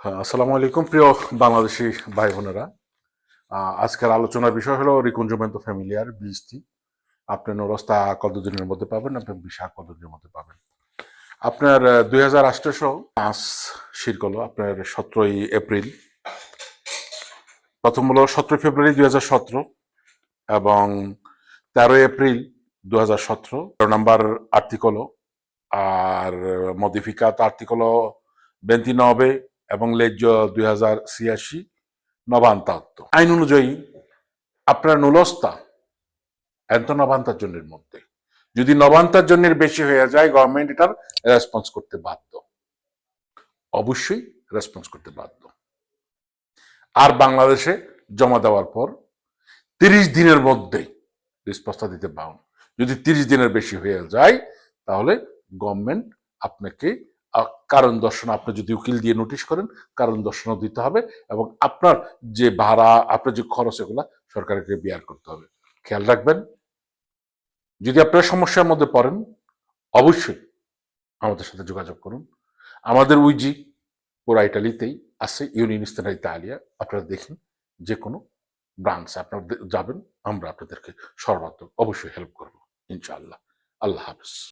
হ্যাঁ, আসসালামু আলাইকুম প্রিয় বাংলাদেশি ভাই বোনেরা আজকের আলোচনার বিষয় হলো রিকুঞ্জমেন্ট ফ্যামিলিয়ার বিএসটি আপনি নরস্তা কতদিনের মধ্যে পাবেন আপনি বিশা কতদিনের মধ্যে পাবেন? আপনার দুই হাজার আঠারোশো পাঁচ শিরকল আপনার সতেরোই এপ্রিল। প্রথম হলো সতেরোই ফেব্রুয়ারি দুই হাজার সতেরো এবং তেরোই এপ্রিল দু হাজার সতেরো। তেরো নাম্বার আর্টিকলো আর মডিফিকাত আর্টিকলো 29 এবং লেজ্জ দুই হাজার ছিয়াশি, নবান্তাত্ম। আইন অনুযায়ী আপনার নুলস্তা এত নবান্তার জন্যের মধ্যে। যদি নবান্তার জন্যের বেশি হয়ে যায় গভর্নমেন্ট এটার রেসপন্স করতে বাধ্য। অবশ্যই রেসপন্স করতে বাধ্য। আর বাংলাদেশে জমা দেওয়ার পর তিরিশ দিনের মধ্যে রেসপন্সটা দিতে পারেন যদি তিরিশ দিনের বেশি হয়ে যায়, তাহলে গভর্নমেন্ট আপনাকে কারণ দর্শন আপনি যদি উকিল দিয়ে নোটিশ করেন, কারণ দর্শনও দিতে হবে এবং আপনার যে ভাড়া, আপনার যে খরচ এগুলা সরকারকে বিয়ার করতে হবে। খেয়াল রাখবেন, যদি আপনারা সমস্যার মধ্যে পড়েন, অবশ্যই আমাদের সাথে যোগাযোগ করুন। আমাদের উইজি পুরা ইটালিতেই আছে, ইউনিয়ন ইস্তানা ইতালিয়া। আপনারা দেখেন যে কোনো ব্রাঞ্চে আপনারা যাবেন, আমরা আপনাদেরকে সর্বাত্মক অবশ্যই হেল্প করব, ইনশাআল্লাহ। আল্লাহ হাফিজ।